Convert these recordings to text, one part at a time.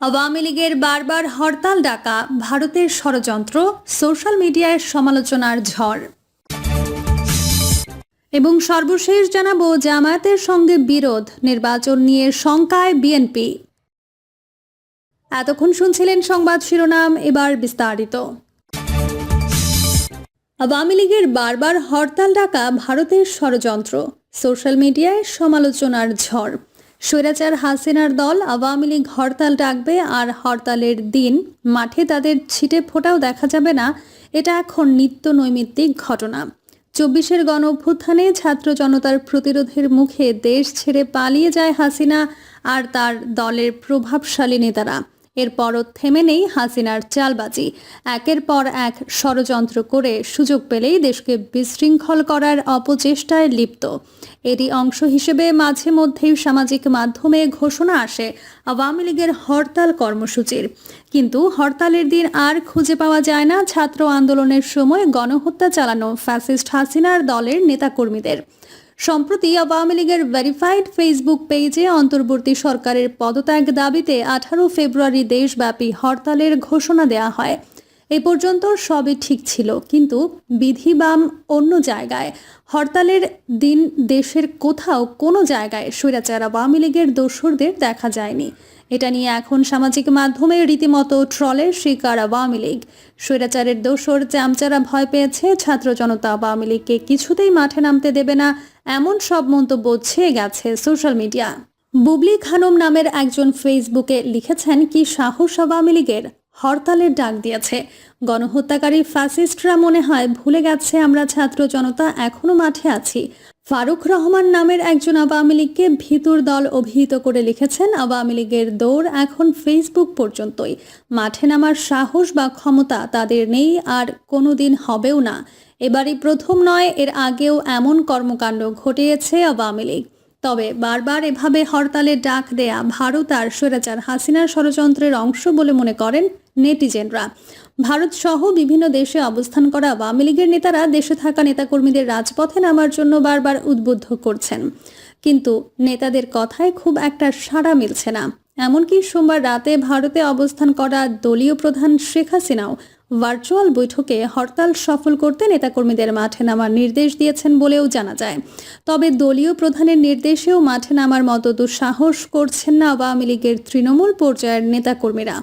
আওয়ামী লীগের বারবার হরতাল ডাকা ভারতের ষড়যন্ত্র, সোশ্যাল মিডিয়ায় সমালোচনার ঝড়। এবং সর্বশেষ জানাব, জামায়াতের সঙ্গে বিরোধ, নির্বাচন নিয়ে শঙ্কায় বিএনপি। এতক্ষণ শুনছিলেন সংবাদ শিরোনাম, এবার বিস্তারিত। আওয়ামী লীগের বারবার হরতাল ডাকা ভারতের ষড়যন্ত্র, সোশ্যাল মিডিয়ায় সমালোচনার ঝড়। স্বৈরাচার হাসিনার দল আওয়ামী লীগ হরতাল ডাকবে আর হরতালের দিন। মাঠে তাদের ছিটে ফোটাও দেখা যাবে না। এটা এখন নিত্য নৈমিত্তিক ঘটনা। চব্বিশের গণ অভ্যুত্থানে ছাত্র জনতার প্রতিরোধের মুখে দেশ ছেড়ে পালিয়ে যায় হাসিনা আর তার দলের প্রভাবশালী নেতারা। এরপরও থেমে নেই হাসিনার চালবাজি। একের পর এক ষড়যন্ত্র করে সুযোগ পেলেই দেশকে বিশৃঙ্খল করার অপচেষ্টায় লিপ্ত। এরই অংশ হিসেবে মাঝে মধ্যেই সামাজিক মাধ্যমে ঘোষণা আসে আওয়ামী লীগের হরতাল কর্মসূচির। কিন্তু হরতালের দিন আর খুঁজে পাওয়া যায় না ছাত্র আন্দোলনের সময় গণহত্যা চালানো ফ্যাসিস্ট হাসিনার দলের নেতাকর্মীদের। সম্প্রতি আওয়ামী লীগের ভেরিফাইড ফেসবুক পেজে অন্তর্বর্তী সরকারের পদত্যাগ দাবিতে আঠারো ফেব্রুয়ারি দেশব্যাপী হরতালের ঘোষণা দেয়া হয়। এ পর্যন্ত সবই ঠিক ছিল, কিন্তু বিধি বাম অন্য জায়গায়। হরতালের দিন দেশের কোথাও কোনো জায়গায় স্বৈরাচার আওয়ামী লীগের দোসরদের দেখা যায়নি। এটা নিয়ে এখন সামাজিক মাধ্যমে রীতিমতো ট্রলের শিকার আওয়ামী লীগ। স্বৈরাচারের দোসর চামচারা ভয় পেয়েছে, ছাত্র জনতা আওয়ামী লীগকে কিছুতেই মাঠে নামতে দেবে না, এমন সব মন্তব্য ছেয়ে গেছে সোশ্যাল মিডিয়া। বুবলি খানম নামের একজন ফেসবুকে লিখেছেন, কি সাহস আওয়ামী লীগের? হরতালের ডাক দিয়েছে। গণহত্যাকারী ফ্যাসিস্টরা মনে হয় ভুলে গেছে, আমরা ছাত্র জনতা এখনও মাঠে আছি। ফারুক রহমান নামের একজন আওয়ামী লীগকে ভিতর দল অভিহিত করে লিখেছেন। আওয়ামী লীগের দৌড় এখন ফেসবুক পর্যন্তই। মাঠে নামার সাহস বা ক্ষমতা তাদের নেই, আর কোনোদিন হবেও না। এবারই প্রথম নয়, এর আগেও এমন কর্মকাণ্ড ঘটিয়েছে আওয়ামী লীগ। তবে বারবার এভাবে হরতালের ডাক দেয়া ভারত আর স্বৈরাচার হাসিনার ষড়যন্ত্রের অংশ বলে মনে করেন নেটিজেনরা। ভারত সহ বিভিন্ন দেশে অবস্থান করা আওয়ামী লীগের নেতারা দেশে থাকা নেতাকর্মীদের রাজপথে নামার জন্য বারবার উদ্বুদ্ধ করছেন। কিন্তু নেতাদের কথায় খুব একটা সাড়া মিলছে না। এমনকি সোমবার রাতে ভারতে অবস্থান করা দলীয় প্রধান শেখ হাসিনাও ভার্চুয়াল বৈঠকে হরতাল সফল করতে নেতাকর্মীদের মাঠে নামার নির্দেশ দিয়েছেন বলেও জানা যায়। তবে দলীয় প্রধানের নির্দেশেও মাঠে নামার মতো দুঃসাহস করছেন না আওয়ামী লীগের তৃণমূল পর্যায়ের নেতাকর্মীরা।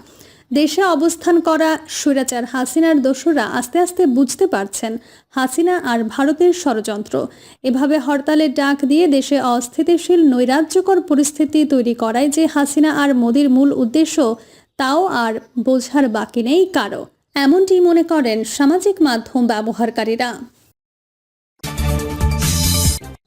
দেশে অবস্থান করা স্বৈরাচার হাসিনার দোসররা আস্তে আস্তে বুঝতে পারছেন হাসিনা আর ভারতের ষড়যন্ত্র। এভাবে হরতালের ডাক দিয়ে দেশে অস্থিতিশীল, নৈরাজ্যকর পরিস্থিতি তৈরি করায় যে হাসিনা আর মোদির মূল উদ্দেশ্য, তাও আর বোঝার বাকি নেই কারও। এমনটি মনে করেন সামাজিক মাধ্যম ব্যবহারকারীরা।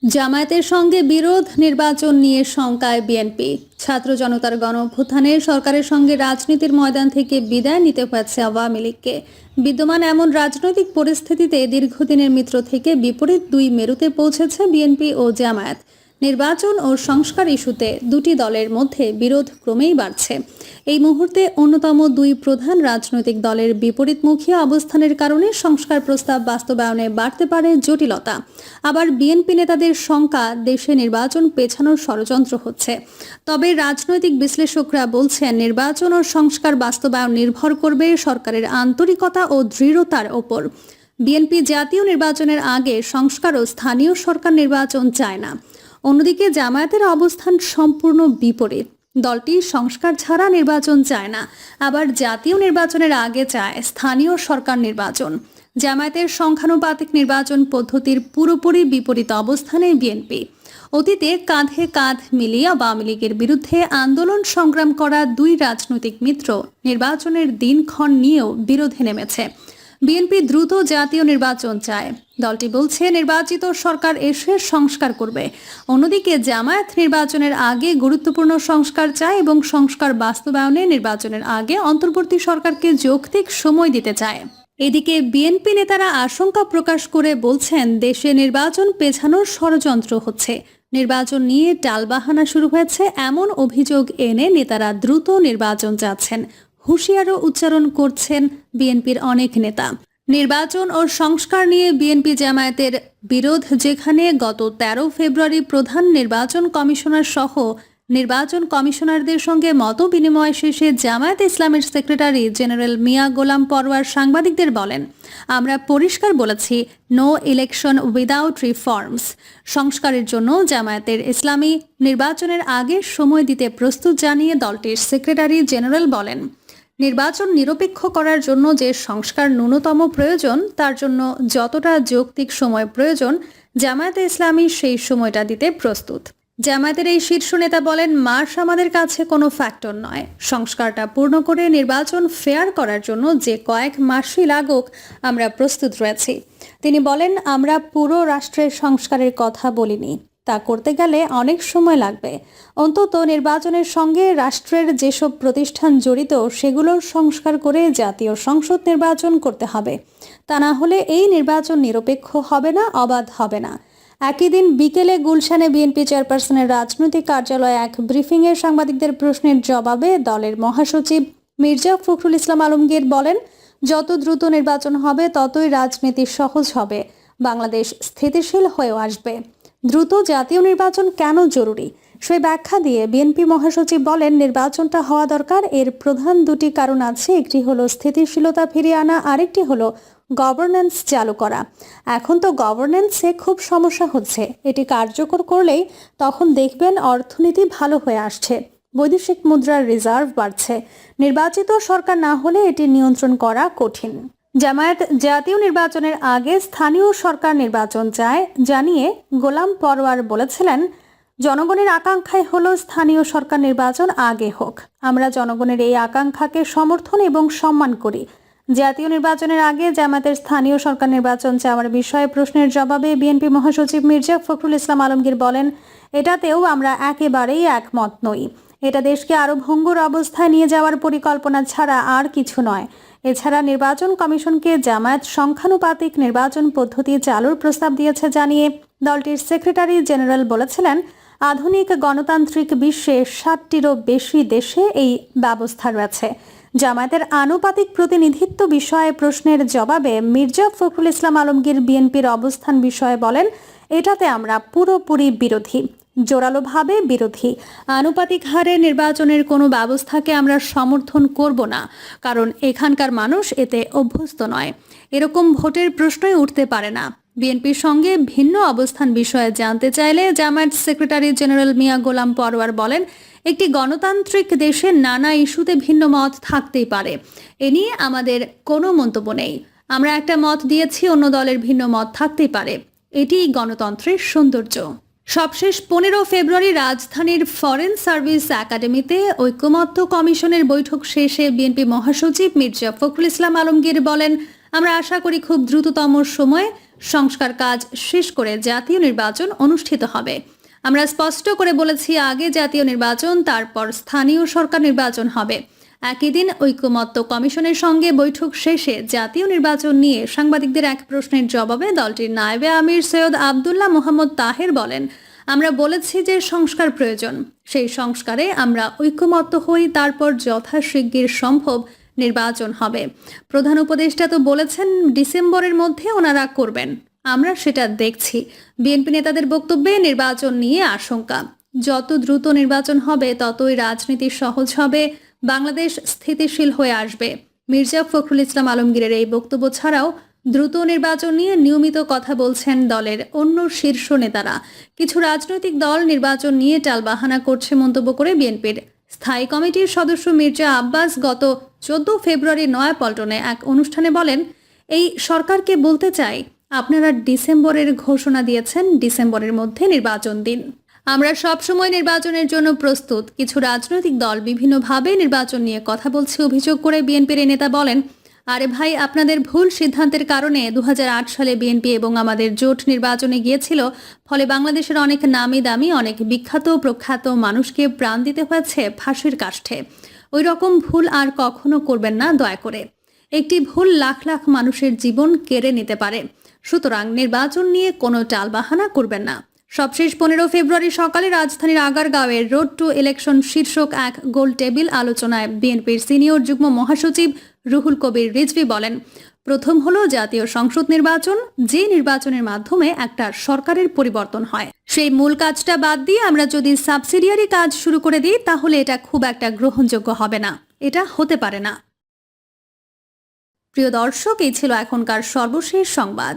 জামায়াতের সঙ্গে বিরোধ, নির্বাচন নিয়ে শঙ্কায় বিএনপি। ছাত্র জনতার গণঅভ্যুত্থানে সরকারের সঙ্গে রাজনীতির ময়দান থেকে বিদায় নিতে হয়েছে আওয়ামী লীগকে। বিদ্যমান এমন রাজনৈতিক পরিস্থিতিতে দীর্ঘদিনের মিত্র থেকে বিপরীত দুই মেরুতে পৌঁছেছে বিএনপি ও জামায়াত। নির্বাচন ও সংস্কার ইস্যুতে দুটি দলের মধ্যে বিরোধ ক্রমেই বাড়ছে। এই মুহূর্তে অন্যতম দুই প্রধান রাজনৈতিক দলের বিপরীতমুখী অবস্থানের কারণে সংস্কার প্রস্তাব বাস্তবায়নে বাড়তে পারে জটিলতা। আবার বিএনপি নেতাদের শঙ্কা, দেশে নির্বাচন পেছানোর ষড়যন্ত্র হচ্ছে। তবে রাজনৈতিক বিশ্লেষকরা বলছেন, নির্বাচন ও সংস্কার বাস্তবায়ন নির্ভর করবে সরকারের আন্তরিকতা ও দৃঢ়তার ওপর। বিএনপি জাতীয় নির্বাচনের আগে সংস্কার ও স্থানীয় সরকার নির্বাচন চায় না। অন্যদিকে জামায়াতের অবস্থান সম্পূর্ণ বিপরীত। দলটি সংস্কার ছাড়া নির্বাচন চায় না। আবার জাতীয় নির্বাচনের আগে চায় স্থানীয় সরকার নির্বাচন। জামায়াতের সংখ্যানুপাতিক নির্বাচন পদ্ধতির পুরোপুরি বিপরীত অবস্থানে বিএনপি। অতীতে কাঁধে কাঁধ মিলিয়ে আওয়ামী লীগের বিরুদ্ধে আন্দোলন সংগ্রাম করা দুই রাজনৈতিক মিত্র নির্বাচনের দিনক্ষণ নিয়েও বিরোধে নেমেছে। বিএনপি দ্রুত জাতীয় নির্বাচন চায়। দলটি বলছে, নির্বাচিত সরকার এসে সংস্কার করবে। অন্যদিকে জামায়াত নির্বাচনের আগে গুরুত্বপূর্ণ সংস্কার চায় এবং সংস্কার বাস্তবায়নে নির্বাচনের আগে অন্তর্বর্তী সরকারকে যৌক্তিক সময় দিতে চায়। এদিকে বিএনপি নেতারা আশঙ্কা প্রকাশ করে বলছেন, দেশে নির্বাচন পেছানোর ষড়যন্ত্র হচ্ছে। নির্বাচন নিয়ে টালবাহানা শুরু হয়েছে, এমন অভিযোগ এনে নেতারা দ্রুত নির্বাচন চাচ্ছেন। হুঁশিয়ারও উচ্চারণ করছেন বিএনপির অনেক নেতা। নির্বাচন ও সংস্কার নিয়ে বিএনপি জামায়াতের বিরোধ, যেখানে গত তেরো ফেব্রুয়ারি প্রধান নির্বাচন কমিশনার সহ নির্বাচন কমিশনারদের সঙ্গে মত বিনিময় শেষে জামায়াত ইসলামের সেক্রেটারি জেনারেল মিয়া গোলাম পরওয়ার সাংবাদিকদের বলেন, আমরা পরিষ্কার বলেছি, নো ইলেকশন উইদাউট রিফর্মস। সংস্কারের জন্য জামায়াতের ইসলামী নির্বাচনের আগে সময় দিতে প্রস্তুত জানিয়ে দলটির সেক্রেটারি জেনারেল বলেন নির্বাচন নিরপেক্ষ করার জন্য যে সংস্কার ন্যূনতম প্রয়োজন, তার জন্য যতটা যৌক্তিক সময় প্রয়োজন, জামায়াতে ইসলামী সেই সময়টা দিতে প্রস্তুত। জামায়াতের এই শীর্ষ নেতা বলেন মার্স আমাদের কাছে কোনো ফ্যাক্টর নয়। সংস্কারটা পূর্ণ করে নির্বাচন ফেয়ার করার জন্য যে কয়েক মাসই লাগুক, আমরা প্রস্তুত রয়েছি। তিনি বলেন, আমরা পুরো রাষ্ট্রের সংস্কারের কথা বলিনি। তা করতে গেলে অনেক সময় লাগবে। অন্তত নির্বাচনের সঙ্গে রাষ্ট্রের যেসব প্রতিষ্ঠান জড়িত সেগুলোর সংস্কার করে জাতীয় সংসদ নির্বাচন করতে হবে। তা না হলে এই নির্বাচন নিরপেক্ষ হবে না, অবাধ হবে না। একই দিন বিকেলে গুলশানে বিএনপি চেয়ারপারসনের রাজনৈতিক কার্যালয়ে এক ব্রিফিংয়ে সাংবাদিকদের প্রশ্নের জবাবে দলের মহাসচিব মির্জা ফখরুল ইসলাম আলমগীর বলেন, যত দ্রুত নির্বাচন হবে, ততই রাজনীতি সহজ হবে। বাংলাদেশ স্থিতিশীল হয়েও আসবে। দ্রুত জাতীয় নির্বাচন কেন জরুরি? সেই ব্যাখ্যা দিয়ে বিএনপি মহাসচিব বলেন, নির্বাচনটা হওয়া দরকার। এর প্রধান দুটি কারণ আছে। একটি হলো স্থিতিশীলতা ফিরিয়ে আনা, আরেকটি হলো গভর্নেন্স চালু করা। এখন তো গভর্নেন্সে খুব সমস্যা হচ্ছে। এটি কার্যকর করলেই তখন দেখবেন অর্থনীতি ভালো হয়ে আসছে। বৈদেশিক মুদ্রার রিজার্ভ বাড়ছে। নির্বাচিত সরকার না হলে এটি নিয়ন্ত্রণ করা কঠিন। জামায়াত জাতীয় নির্বাচনের আগে স্থানীয় সরকার নির্বাচন চায় জানিয়ে গোলাম পরওয়ার বলেছিলেন, জনগণের আকাঙ্ক্ষাই হলো স্থানীয় সরকার নির্বাচন আগে হোক। আমরা জনগণের এই আকাঙ্ক্ষাকে সমর্থন এবং সম্মান করি। জাতীয় নির্বাচনের আগে জামাতের স্থানীয় সরকার নির্বাচন চাওয়ার বিষয়ে প্রশ্নের জবাবে বিএনপি মহাসচিব মির্জা ফখরুল ইসলাম আলমগীর বলেন, এটাতেও আমরা একেবারেই একমত নই। এটা দেশকে আরও ভঙ্গুর অবস্থায় নিয়ে যাওয়ার পরিকল্পনা ছাড়া আর কিছু নয়। এছাড়া নির্বাচন কমিশনকে জামায়াত সংখ্যানুপাতিক নির্বাচন পদ্ধতি চালুর প্রস্তাব দিয়েছে জানিয়ে দলটির সেক্রেটারি জেনারেল বলেছিলেন, আধুনিক গণতান্ত্রিক বিশ্বে ষাটটিরও বেশি দেশে এই ব্যবস্থা রয়েছে। জামায়াতের আনুপাতিক প্রতিনিধিত্ব বিষয়ে প্রশ্নের জবাবে মির্জা ফখরুল ইসলাম আলমগীর বিএনপির অবস্থান বিষয়ে বলেন, এটাতে আমরা পুরোপুরি বিরোধী। জোরালোভাবে বিরোধী। আনুপাতিক হারে নির্বাচনের কোনো ব্যবস্থাকে আমরা সমর্থন করব না, কারণ এখানকার মানুষ এতে অভ্যস্ত নয়। এরকম ভোটের প্রশ্নই উঠতে পারে না। বিএনপির সঙ্গে ভিন্ন অবস্থান বিষয়ে জানতে চাইলে জামায়াত সেক্রেটারি জেনারেল মিয়া গোলাম পরওয়ার বলেন, একটি গণতান্ত্রিক দেশে নানা ইস্যুতে ভিন্ন মত থাকতেই পারে। এ নিয়ে আমাদের কোনো মন্তব্য নেই। আমরা একটা মত দিয়েছি, অন্য দলের ভিন্ন মত থাকতেই পারে। এটিই গণতন্ত্রের সৌন্দর্য। সবশেষ পনেরো ফেব্রুয়ারি রাজধানীর ফরেন সার্ভিস একাডেমিতে ঐক্যমত্য কমিশনের বৈঠক শেষে বিএনপি মহাসচিব মির্জা ফখরুল ইসলাম আলমগীর বলেন, আমরা আশা করি খুব দ্রুততম সময়ে সংস্কার কাজ শেষ করে জাতীয় নির্বাচন অনুষ্ঠিত হবে। আমরা স্পষ্ট করে বলেছি, আগে জাতীয় নির্বাচন, তারপর স্থানীয় সরকার নির্বাচন হবে। একই দিন ঐক্যমত্য কমিশনের সঙ্গে বৈঠক শেষে জাতীয় নির্বাচন নিয়ে সাংবাদিকদের এক প্রশ্নের জবাবে দলটির নায়েবে আমির সৈয়দ আবদুল্লাহ মোহাম্মদ তাহের বলেন, আমরা বলেছি যে সংস্কার প্রয়োজন। সেই সংস্কারে আমরা ঐক্যমত্য হই, তারপর যথাশীঘ্র সম্ভব নির্বাচন হবে। প্রধান উপদেষ্টা তো বলেছেন, ডিসেম্বরের মধ্যে ওনারা করবেন। আমরা সেটা দেখছি। বিএনপি নেতাদের বক্তব্যে নির্বাচন নিয়ে আশঙ্কা। যত দ্রুত নির্বাচন হবে, ততই রাজনীতি সহজ হবে। বাংলাদেশ স্থিতিশীল হয়ে আসবে। মির্জা ফখরুল ইসলাম আলমগীরের এই বক্তব্য ছাড়াও দ্রুত নির্বাচন নিয়ে নিয়মিত কথা বলছেন দলের অন্য শীর্ষ নেতারা। কিছু রাজনৈতিক দল নির্বাচন নিয়ে টালবাহানা করছে মন্তব্য করে বিএনপির। স্থায়ী কমিটির সদস্য মির্জা আব্বাস গত চোদ্দ ফেব্রুয়ারি নয়াপল্টনে এক অনুষ্ঠানে বলেন, এই সরকারকে বলতে চাই, আপনারা ডিসেম্বরের ঘোষণা দিয়েছেন ডিসেম্বরের মধ্যে নির্বাচন দিন। আমরা সবসময় নির্বাচনের জন্য প্রস্তুত। কিছু রাজনৈতিক দল বিভিন্নভাবে নির্বাচন নিয়ে কথা বলছে অভিযোগ করে বিএনপির নেতা বলেন, আরে ভাই, আপনাদের ভুল সিদ্ধান্তের কারণে দু হাজার আট সালে বিএনপি এবং আমাদের জোট নির্বাচনে গিয়েছিল, ফলে বাংলাদেশের অনেক নামি দামি অনেক বিখ্যাত প্রখ্যাত মানুষকে প্রাণ দিতে হয়েছে ফাঁসির কাষ্ঠে। ওই রকম ভুল আর কখনো করবেন না, দয়া করে। একটি ভুল লাখ লাখ মানুষের জীবন কেড়ে নিতে পারে। সুতরাং নির্বাচন নিয়ে কোনো টালবাহানা করবেন না। সবশেষ পনেরো ফেব্রুয়ারি সকালে রাজধানীর আগারগাঁওয়ের রোড টু ইলেকশন শীর্ষক এক গোল টেবিল আলোচনায় বিএনপির সিনিয়র যুগ্ম মহাসচিব রুহুল কবির রিজভি বলেন, প্রথম হলো জাতীয় সংসদ নির্বাচন, যে নির্বাচনের মাধ্যমে একটা সরকারের পরিবর্তন হয়। সেই মূল কাজটা বাদ দিয়ে আমরা যদি সাবসিডিয়ারি কাজ শুরু করে দিই, তাহলে এটা খুব একটা গ্রহণযোগ্য হবে না। এটা হতে পারে না। প্রিয় দর্শক, এই ছিল এখনকার সর্বশেষ সংবাদ।